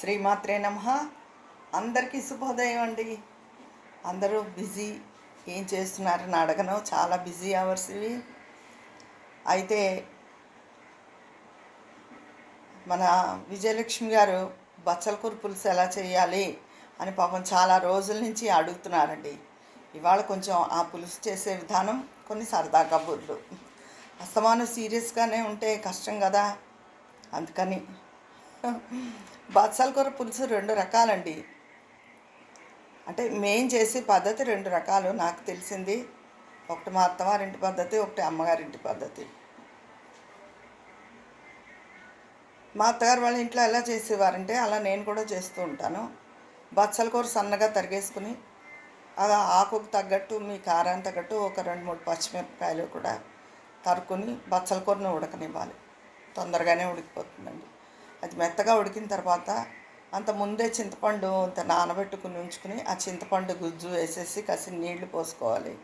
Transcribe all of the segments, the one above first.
శ్రీమాత్రే నమ. అందరికీ శుభోదయం అండి. అందరూ బిజీ ఏం చేస్తున్నారని అడగను. చాలా బిజీ అవర్స్ ఇవి. అయితే మన విజయలక్ష్మి గారు బచ్చల కూర పులుసు ఎలా చేయాలి అని పాపం చాలా రోజుల నుంచి అడుగుతున్నారండి. ఇవాళ కొంచెం ఆ పులుసు చేసే విధానం కొన్ని సరదా కబుర్లు అస్తమానం సీరియస్గానే ఉంటే కష్టం కదా. అందుకని బచ్చల కూర పులుసు రెండు రకాలండి. అంటే మేం చేసే పద్ధతి రెండు రకాలు నాకు తెలిసింది. ఒకటి మా అత్తవారింటి పద్ధతి ఒకటి అమ్మగారింటి పద్ధతి. మా అత్తగారు వాళ్ళ ఇంట్లో ఎలా చేసేవారంటే అలా నేను కూడా చేస్తూ ఉంటాను. బచ్చల కూర సన్నగా తరిగేసుకుని ఆ ఆకుకు తగ్గట్టు మీ కారానికి తగ్గట్టు ఒక రెండు మూడు పచ్చిమిరపకాయలు కూడా తరుకుని బచ్చల కూరను ఉడకనివ్వాలి. తొందరగానే ఉడికిపోతుందండి. అది మెత్తగా ఉడికిన తర్వాత అంత ముందే చింతపండు అంత నానబెట్టుకుని ఉంచుకుని ఆ చింతపండు గుజ్జు వేసేసి కసి నీళ్ళు పోసుకోవాలి.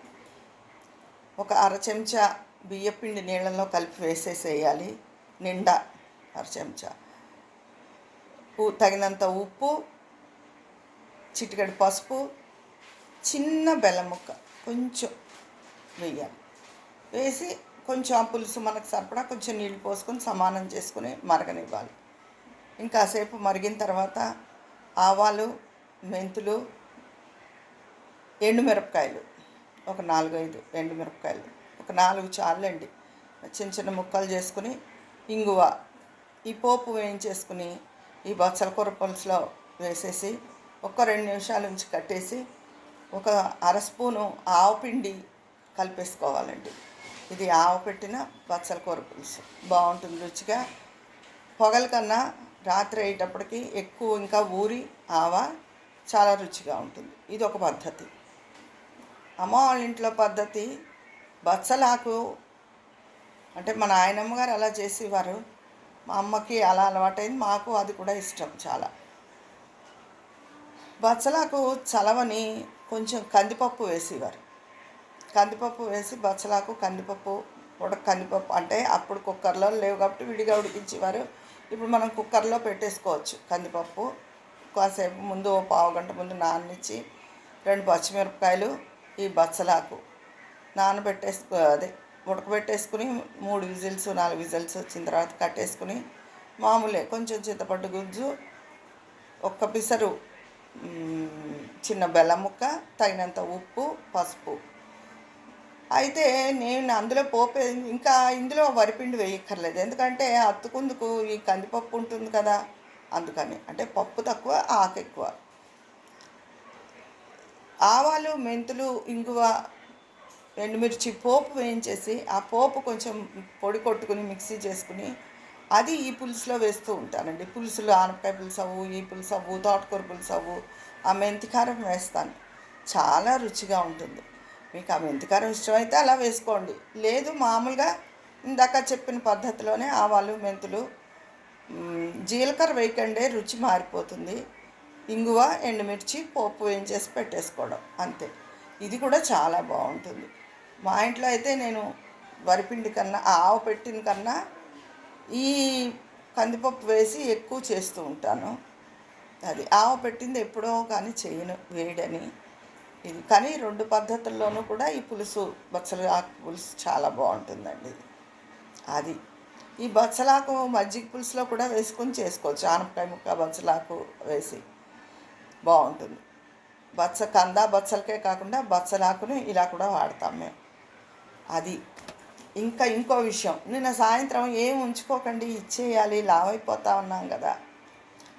ఒక అర చెంచా బియ్యపిండి నీళ్ళలో కలిపి వేసేసేయాలి. నిండా అర చెంచా. తగినంత ఉప్పు చిటికెడు పసుపు చిన్న బెల్లం ముక్క కొంచెం వేయాలి. వేసి కొంచెం ఆ పులుసు మనకు సరిపడా కొంచెం నీళ్ళు పోసుకొని సమానం చేసుకుని మరగనివ్వాలి. ఇంకాసేపు మరిగిన తర్వాత ఆవాలు మెంతులు ఎండుమిరపకాయలు ఒక నాలుగు ఐదు ఎండుమిరపకాయలు ఒక నాలుగు చాలండి. చిన్న చిన్న ముక్కలు చేసుకుని ఇంగువ ఈ పోపు వేయించేసుకుని ఈ బచ్చల కూర పులుసులో వేసేసి ఒక రెండు నిమిషాల నుంచి కట్టేసి ఒక అర స్పూను ఆవపిండి కలిపేసుకోవాలండి. ఇది ఆవు పెట్టిన బచ్చల కూర పులుసు. బాగుంటుంది రుచిగా. పొగల కన్నా రాత్రి అయ్యేటప్పటికి ఎక్కువ ఇంకా ఊరి ఆవ చాలా రుచిగా ఉంటుంది. ఇది ఒక పద్ధతి. అమ్మ వాళ్ళ ఇంట్లో పద్ధతి బచ్చలాకు అంటే మా నాయనమ్మ గారు అలా చేసేవారు. మా అమ్మకి అలా అలవాటైంది మాకు అది కూడా ఇష్టం చాలా. బచ్చలాకు చలవని కొంచెం కందిపప్పు వేసేవారు. కందిపప్పు వేసి బచ్చలాకు కందిపప్పు ఉడక కందిపప్పు అంటే అప్పుడు కుక్కర్లో లేవు కాబట్టి విడిగా ఉడికించేవారు. ఇప్పుడు మనం కుక్కర్లో పెట్టేసుకోవచ్చు కందిపప్పు. కాసేపు ముందు పావు గంట ముందు నాననిచ్చి రెండు పచ్చిమిరపకాయలు ఈ బచ్చలాకు నానబెట్టేసుకో అదే ఉడకబెట్టేసుకుని మూడు విజిల్స్ నాలుగు విజిల్స్ వచ్చిన తర్వాత కట్టేసుకుని మామూలే కొంచెం చింతపండు గుజ్జు ఒక్క పిసరు చిన్న బెల్లం ముక్క తగినంత ఉప్పు పసుపు. అయితే నేను అందులో పోపే ఇంకా ఇందులో వరిపిండి వేయక్కర్లేదు. ఎందుకంటే అత్తుకుందుకు ఈ కందిపప్పు ఉంటుంది కదా అందుకని. అంటే పప్పు తక్కువ ఆకు ఎక్కువ. ఆవాలు మెంతులు ఇంగువ ఎండుమిర్చి పోపు వేయించేసి ఆ పోపు కొంచెం పొడి కొట్టుకుని మిక్సీ చేసుకుని అది ఈ పులుసులో వేస్తూ ఉంటానండి. పులుసులు ఆనపకాయ పులుసు అవ్వు ఈ పులుసు అవ్వు తోటకూర పులుసు అవ్వు ఆ మెంతికారం వేస్తాను. చాలా రుచిగా ఉంటుంది. మీకు ఆ మెంతికారం ఇష్టమైతే అలా వేసుకోండి. లేదు మామూలుగా ఇందాక చెప్పిన పద్ధతిలోనే ఆవాలు మెంతులు జీలకర్ర వేయకండి రుచి మారిపోతుంది. ఇంగువ ఎండుమిర్చి పోపు వేయించేసి పెట్టేసుకోవడం అంతే. ఇది కూడా చాలా బాగుంటుంది. మా ఇంట్లో అయితే నేను వరిపిండి కన్నా ఆవు పెట్టిన కన్నా ఈ కందిపప్పు వేసి ఎక్కువ చేస్తూ ఉంటాను. అది ఆవ పెట్టింది ఎప్పుడో కానీ చేయను వేడని ఇది కానీ రెండు పద్ధతుల్లోనూ కూడా ఈ పులుసు బచ్చల ఆకు పులుసు చాలా బాగుంటుందండి. అది. ఈ బచ్చలాకు మజ్జిగ పులుసులో కూడా వేసుకొని చేసుకోవచ్చు. ఆనపకాయ ముక్క బచ్చలాకు వేసి బాగుంటుంది. బచ్చ కంద బచ్చలకే కాకుండా బచ్చలాకుని ఇలా కూడా వాడతాం మేము. అది. ఇంకా ఇంకో విషయం. నిన్న సాయంత్రం ఏం ఉంచుకోకండి ఇచ్చేయాలి లావైపోతా ఉన్నాం కదా.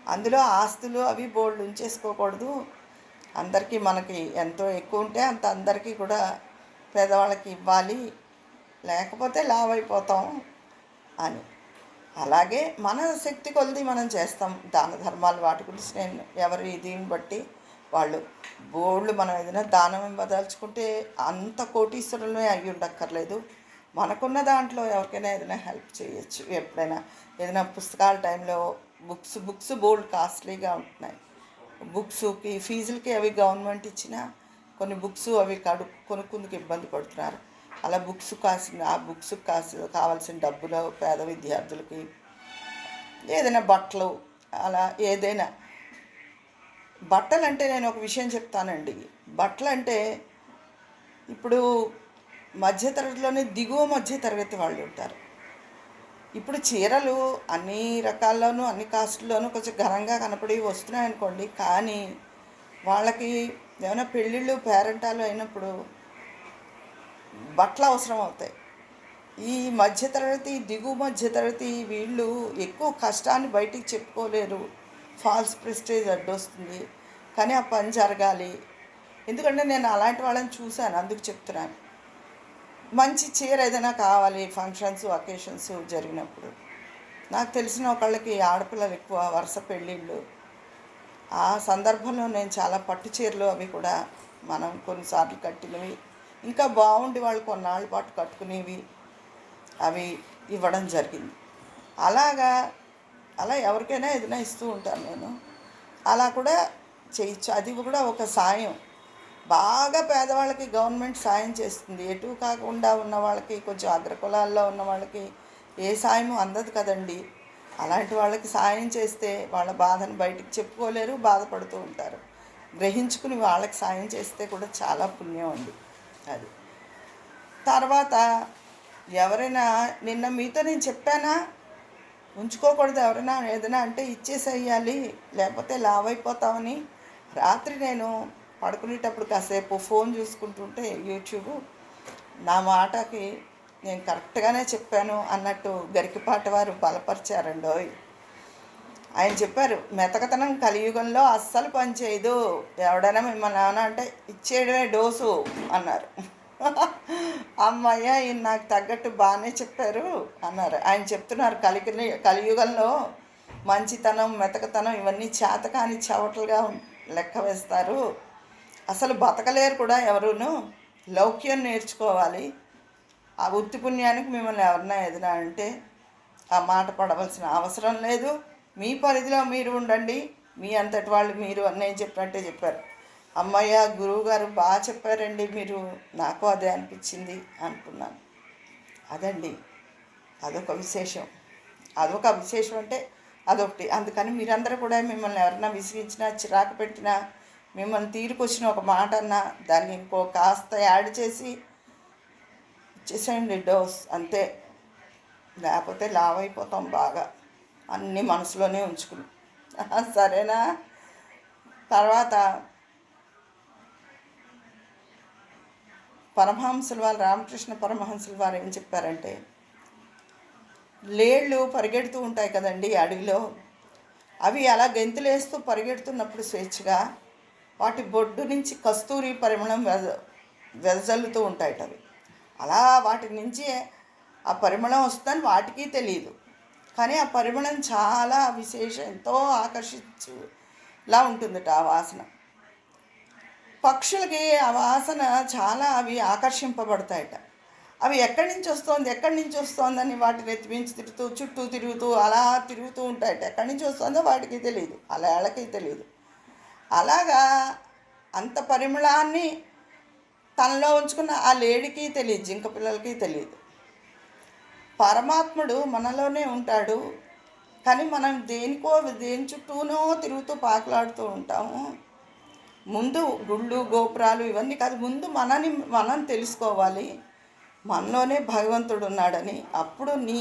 అందులో ఆస్తులు అవి బోర్డు ఉంచేసుకోకూడదు. అందరికీ మనకి ఎంతో ఎక్కువ ఉంటే అంత అందరికీ కూడా పేదవాళ్ళకి ఇవ్వాలి లేకపోతే లావు అయిపోతాం అని. అలాగే మన శక్తి కొలది మనం చేస్తాం. దాన ధర్మాలు వాటి గురించి నేను ఎవరి దీన్ని బట్టి వాళ్ళు బోళ్ళు మనం ఏదైనా దానం ఇవ్వదలుచుకుంటే అంత కోటీశ్వరులమే అయ్యి ఉండక్కర్లేదు. మనకున్న దాంట్లో ఎవరికైనా ఏదైనా హెల్ప్ చేయొచ్చు. ఎప్పుడైనా ఏదైనా పుస్తకాల టైంలో బుక్స్ బుక్స్ బోల్డ్ కాస్ట్లీగా ఉంటున్నాయి. బుక్స్కి ఫీజులకి అవి గవర్నమెంట్ ఇచ్చిన కొన్ని బుక్స్ అవి కడు కొనుక్కుందుకు ఇబ్బంది పడుతున్నారు. అలా బుక్స్ కాసిన ఆ బుక్స్ కాసి కావాల్సిన డబ్బులు పేద విద్యార్థులకి ఏదైనా బట్టలు అలా ఏదైనా. బట్టలు అంటే నేను ఒక విషయం చెప్తానండి. బట్టలు అంటే ఇప్పుడు మధ్యతరగతిలోనే దిగువ మధ్య తరగతి వాళ్ళు ఉంటారు ఇప్పుడు చీరలు అన్ని రకాల్లోనూ అన్ని కాస్ట్లోనూ కొంచెం ఘనంగా కనపడి వస్తున్నాయి అనుకోండి కానీ వాళ్ళకి ఏమైనా పెళ్ళిళ్ళు పేరెంటాలు అయినప్పుడు బట్టలు అవసరం అవుతాయి. ఈ మధ్యతరగతి దిగువ మధ్యతరగతి వీళ్ళు ఎక్కువ కష్టాన్ని బయటికి చెప్పుకోలేరు. False prestige అడ్డొస్తుంది. కానీ ఆ పని జరగాలి. ఎందుకంటే నేను అలాంటి వాళ్ళని చూశాను. అందుకు చెప్తున్నాను. మంచి చీర ఏదైనా కావాలి ఫంక్షన్స్ అకేషన్స్ జరిగినప్పుడు. నాకు తెలిసిన ఒకళ్ళకి ఆడపిల్లలు ఎక్కువ వరుస పెళ్ళిళ్ళు. ఆ సందర్భంలో నేను చాలా పట్టు చీరలు అవి కూడా మనం కొన్నిసార్లు కట్టినవి. ఇంకా బాగుండి వాళ్ళు కొన్నాళ్ళ పాటు కట్టుకునేవి అవి ఇవ్వడం జరిగింది. అలాగా అలా ఎవరికైనా ఏదైనా ఇస్తూ ఉంటాను నేను. అలా కూడా చేయొచ్చు. అది కూడా ఒక సాయం. బాగా పేదవాళ్ళకి గవర్నమెంట్ సాయం చేస్తుంది. ఎటు కాకుండా ఉన్న వాళ్ళకి కొంచెం అగ్రకులాల్లో ఉన్న వాళ్ళకి ఏ సాయం అందదు కదండి. అలాంటి వాళ్ళకి సాయం చేస్తే వాళ్ళ బాధను బయటికి చెప్పుకోలేరు బాధపడుతూ ఉంటారు. గ్రహించుకుని వాళ్ళకి సాయం చేస్తే కూడా చాలా పుణ్యం అండి అది. తర్వాత ఎవరైనా నిన్న మీతో నేను చెప్పానా? ఉంచుకోకూడదు ఎవరైనా ఏదైనా అంటే ఇచ్చేసేయాలి లేకపోతే లావైపోతామని అయిపోతామని రాత్రి నేను పడుకునేటప్పుడు కాసేపు ఫోన్ చూసుకుంటుంటే యూట్యూబ్ నా మాటకి నేను కరెక్ట్గానే చెప్పాను అన్నట్టు గరికిపాటి వారు బలపరిచారండోయ్ ఆయన చెప్పారు మెతకతనం కలియుగంలో అస్సలు పనిచేయదు ఎవడైనా మిమ్మల్ని ఏమన్నా అంటే ఇచ్చేయడమే డోసు అన్నారు. అమ్మయ్య ఈయన నాకు తగ్గట్టు బాగానే చెప్పారు అన్నారు. ఆయన చెప్తున్నారు కలిగి కలియుగంలో మంచితనం మెతకతనం ఇవన్నీ చేతకాని చవటలుగా లెక్క వేస్తారు. అసలు బతకలేరు కూడా ఎవరును. లౌక్యం నేర్చుకోవాలి. ఆ వృత్తి పుణ్యానికి మిమ్మల్ని ఎవరన్నా ఏదైనా అంటే ఆ మాట పడవలసిన అవసరం లేదు. మీ పరిధిలో మీరు ఉండండి. మీ అంతటి వాళ్ళు మీరు అని నేను చెప్పినట్టే చెప్పారు. అమ్మయ్య గురువు గారు బాగా చెప్పారండి. మీరు నాకు అదే అనిపించింది అనుకున్నాను. అదండి. అదొక విశేషం. అదొక విశేషం అంటే అదొకటి. అందుకని మీరందరూ కూడా మిమ్మల్ని ఎవరన్నా విసిగించినా చిరాకు పెట్టినా మిమ్మల్ని తీరుకొచ్చిన ఒక మాట అన్నా దాన్ని ఇంకో కాస్త యాడ్ చేసి ఇచ్చేసేయండి డోస్ అంతే. లేకపోతే లావ్ అయిపోతాం బాగా. అన్నీ మనసులోనే ఉంచుకుని సరేనా? తర్వాత పరమహంసుల వారు రామకృష్ణ పరమహంసుల వారు ఏం చెప్పారంటే లేళ్ళు పరిగెడుతూ ఉంటాయి కదండి అడవిలో. అవి అలా గెంతులేస్తూ పరిగెడుతున్నప్పుడు స్వేచ్ఛగా వాటి బొడ్డు నుంచి కస్తూరి పరిమళం వెద వెదజల్లుతూ ఉంటాయట అవి. అలా వాటి నుంచి ఆ పరిమళం వస్తుందని వాటికి తెలియదు కానీ ఆ పరిమళం చాలా విశేషం ఎంతో ఆకర్షించులా ఉంటుందట ఆ వాసన. పక్షులకి ఆ వాసన చాలా అవి ఆకర్షింపబడతాయట. అవి ఎక్కడి నుంచి వస్తోంది ఎక్కడి నుంచి వస్తోందని వాటిని ఎత్తిమించి తిరుగుతూ చుట్టూ తిరుగుతూ అలా తిరుగుతూ ఉంటాయట. ఎక్కడి నుంచి వస్తుందో వాటికి తెలియదు అలా వాళ్ళకి తెలియదు అలాగా అంత పరిమళాన్ని తనలో ఉంచుకున్న ఆ లేడికి తెలియదు జింక పిల్లలకి తెలియదు. పరమాత్ముడు మనలోనే ఉంటాడు కానీ మనం దేనికో దేని చుట్టూనో తిరుగుతూ పాకులాడుతూ ఉంటాము ముందు గుళ్ళు గోపురాలు ఇవన్నీ కాదు ముందు మనని మనం తెలుసుకోవాలి. మనలోనే భగవంతుడు ఉన్నాడని అప్పుడు నీ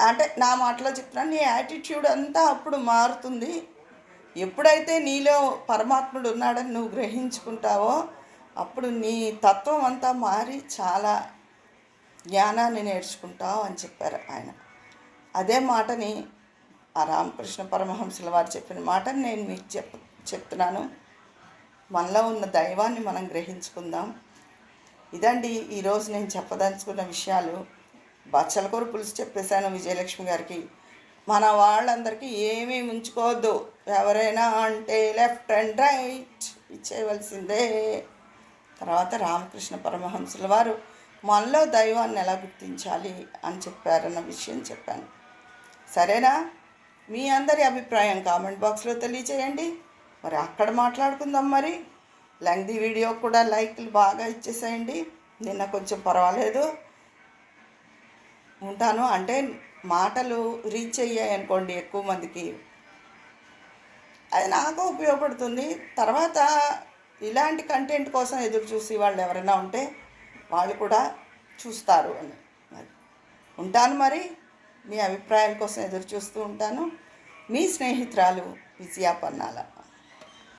అంటే నా మాటలో చెప్తున్నాను నీ యాటిట్యూడ్ అంతా అప్పుడు మారుతుంది. ఎప్పుడైతే నీలో పరమాత్ముడు ఉన్నాడని నువ్వు గ్రహించుకుంటావో అప్పుడు నీ తత్వం అంతా మారి చాలా జ్ఞానాన్ని నేర్చుకుంటావు అని చెప్పారు ఆయన. అదే మాటని ఆ రామకృష్ణ పరమహంసుల వారు చెప్పిన మాటని నేను మీకు చెప్ చెప్తున్నాను. మనలో ఉన్న దైవాన్ని మనం గ్రహించుకుందాం. ఇదండి ఈరోజు నేను చెప్పదలుచుకున్న విషయాలు. బచ్చలకూర పులుసు చెప్పేశాను విజయలక్ష్మి గారికి. మన వాళ్ళందరికీ ఏమీ ఉంచుకోవద్దు. ఎవరైనా అంటే లెఫ్ట్ అండ్ రైట్ ఇచ్చేయవలసిందే. తర్వాత రామకృష్ణ పరమహంసుల వారు మనలో దైవాన్ని ఎలా గుర్తించాలి అని చెప్పారన్న విషయం చెప్పాను. సరేనా? మీ అందరి అభిప్రాయం కామెంట్ బాక్స్లో తెలియచేయండి. మరి అక్కడ మాట్లాడుకుందాం మరి. లెంగ్ది వీడియో కూడా లైక్లు బాగా ఇచ్చేసేయండి. నిన్న కొంచెం పర్వాలేదు. ఉంటాను. అంటే మాటలు రీచ్ అయ్యాయి అనుకోండి ఎక్కువ మందికి. అది నాకు ఉపయోగపడుతుంది. తర్వాత ఇలాంటి కంటెంట్ కోసం ఎదురు చూసి వాళ్ళు ఎవరైనా ఉంటే వాళ్ళు కూడా చూస్తారు అని. మరి ఉంటాను మరి. మీ అభిప్రాయాల కోసం ఎదురు చూస్తూ ఉంటాను. మీ స్నేహితురాలు విజయ పన్నాల.